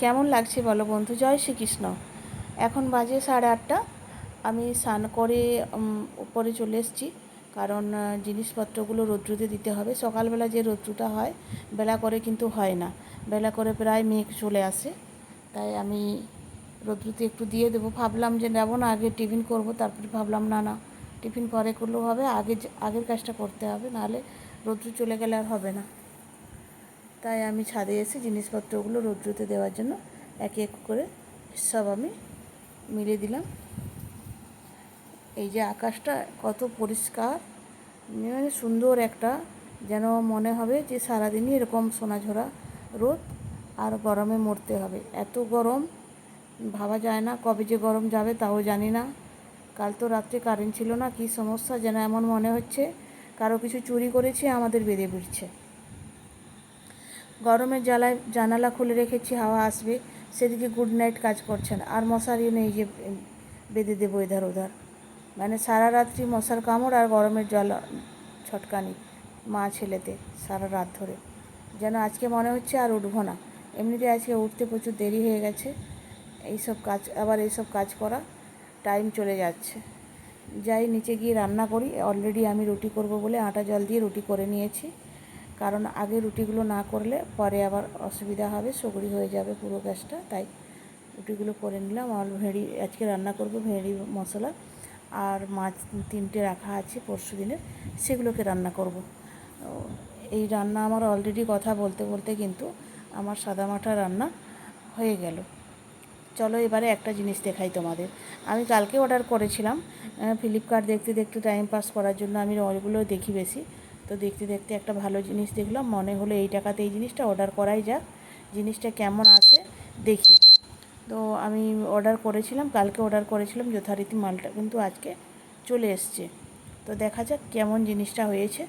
কেমন লাগছে বলো বন্ধু? জয় শ্রীকৃষ্ণ। এখন বাজে সাড়ে আটটা। আমি স্নান করে উপরে চলে এসেছি। কারণ জিনিসপত্রগুলো রৌদ্রুতে দিতে হবে। সকালবেলা যে রৌদ্রুটা হয়, বেলা করে কিন্তু হয় না। বেলা করে প্রায় মেঘ চলে আসে। তাই আমি রৌদ্রুতে একটু দিয়ে দেবো। ভাবলাম যে নেব না, আগে টিফিন করব। তারপরে ভাবলাম, না না, টিফিন পরে করলেও হবে। আগে আগের কাজটা করতে হবে। নাহলে রৌদ্র চলে গেলে আর হবে না। তাই আমি ছাদে এসে জিনিসপত্রগুলো রৌদ্রতে দেওয়ার জন্য এক এক করে সব আমি মিলে দিলাম। এই যে আকাশটা কত পরিষ্কার মানে সুন্দর একটা, যেন মনে হবে যে সারাদিনই এরকম সোনাঝোরা রোদ আর গরমে মরতে হবে। এত গরম, ভাবা যায় না কবে যে গরম যাবে তাও জানি না। কাল তো রাত্রে কারেন্ট ছিল না, কী সমস্যা যেন এমন মনে হচ্ছে। কারও কিছু চুরি করেছে, আমাদের বেঁধে বিড়ছে গরমের জ্বালায় জানালা খুলে রেখেছি, হাওয়া আসবে। সেদিকে গুড নাইট কাজ করছে না আর মশারি নেই যে বেঁধে দেবো এধার ওধার। মানে সারা রাত্রি মশার কামড় আর গরমের জল ছটকানি মা ছেলেতে সারা রাত ধরে। যেন আজকে মনে হচ্ছে আর উঠবো না। এমনিতে আজকে উঠতে প্রচুর দেরি হয়ে গেছে। এইসব কাজ, আবার এইসব কাজ করা টাইম চলে যাচ্ছে। যাই, নিচে গিয়ে রান্না করি। অলরেডি আমি রুটি করব বলে আটা জল দিয়ে রুটি করে নিয়েছি। কারণ আগে রুটিগুলো না করলে পরে আবার অসুবিধা হবে, সগড়ি হয়ে যাবে পুরো গ্যাসটা। তাই রুটিগুলো করে নিলাম। আর ভেড়ি, আজকে রান্না করব ভেড়ি মশলা। আর মাছ তিনটে রাখা আছে পরশু দিনের, সেগুলোকে রান্না করব। এই রান্না আমার অলরেডি কথা বলতে বলতে কিন্তু আমার সাদামাঠা রান্না হয়ে গেল। চলো এবারে একটা জিনিস দেখাই তোমাদের। আমি কালকে অর্ডার করেছিলাম ফ্লিপকার্ট দেখতে দেখতে টাইম পাস করার জন্য আমি ওইগুলো দেখি বেশি। তো দেখতে দেখতে একটা ভালো জিনিস দেখলাম। মনে হলো এই টাকাতে এই জিনিসটা অর্ডার করাই যাক। জিনিসটা কেমন আছে দেখি। তো আমি অর্ডার করেছিলাম, কালকে অর্ডার করেছিলাম, যথারীতি মালটা কিন্তু আজকে চলে এসছে। তো দেখা যাক কেমন জিনিসটা হয়েছে,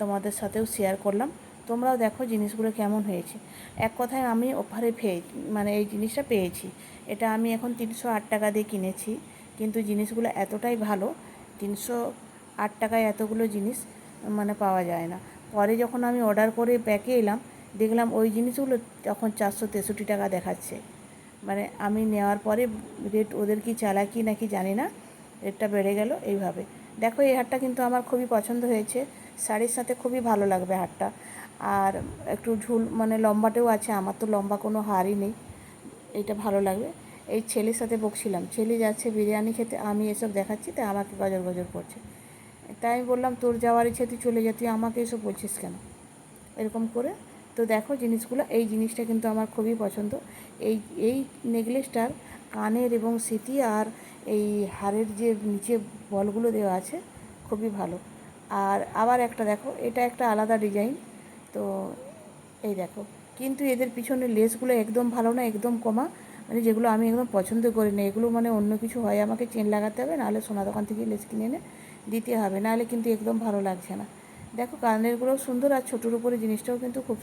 তোমাদের সাথেও শেয়ার করলাম। তোমরাও দেখো জিনিসগুলো কেমন হয়েছে। এক কথায় আমি অফারে পেয়ে মানে এই জিনিসটা পেয়েছি। এটা আমি এখন তিনশো আট টাকা দিয়ে কিনেছি, কিন্তু জিনিসগুলো এতটাই ভালো, তিনশো আট টাকায় এতগুলো জিনিস। মানে পাওয়া যায় না। পরে যখন আমি অর্ডার করে প্যাকে এলাম, দেখলাম ওই জিনিসগুলো তখন চারশো তেষট্টি টাকা দেখাচ্ছে। মানে আমি নেওয়ার পরে রেট ওদের কি চালাকি নাকি জানি না রেটটা বেড়ে গেল এইভাবে। দেখো, এই হারটা কিন্তু আমার খুবই পছন্দ হয়েছে। শাড়ির সাথে খুবই ভালো লাগবে হারটা আর একটু ঝুল মানে লম্বাটেও আছে, আমার তো লম্বা কোনো হারই নেই, এইটা ভালো লাগবে। এই ছেলের সাথে বকছিলাম, ছেলে যাচ্ছে বিরিয়ানি খেতে, আমি এসব দেখাচ্ছি, তাই আমাকে গজর গজর করছে। তাই আমি বললাম, তোর যাওয়ার ইচ্ছে, তুই চলে যা, তুই আমাকে এসব বলছিস কেন? এরকম করে। তো দেখো জিনিসগুলো, এই জিনিসটা কিন্তু আমার খুবই পছন্দ। এই এই নেকলেসটার কানের এবং স্মৃতি আর এই হারের যে নিচে বলগুলো দেওয়া আছে, খুবই ভালো। আর আবার একটা দেখো, এটা একটা আলাদা ডিজাইন। তো এই দেখো কিন্তু এদের পিছনে লেসগুলো একদম ভালো না, একদম কমা। মানে যেগুলো আমি একদম পছন্দ করি না, এগুলো মানে অন্য কিছু হয়, আমাকে চেন লাগাতে হবে, নাহলে সোনা দোকান থেকে লেস কিনে এনে দিতে হবে, নাহলে কিন্তু একদম ভালো লাগছে না। দেখো কানেরগুলো সুন্দর আর ছোটোর উপরে জিনিসটাও কিন্তু খুব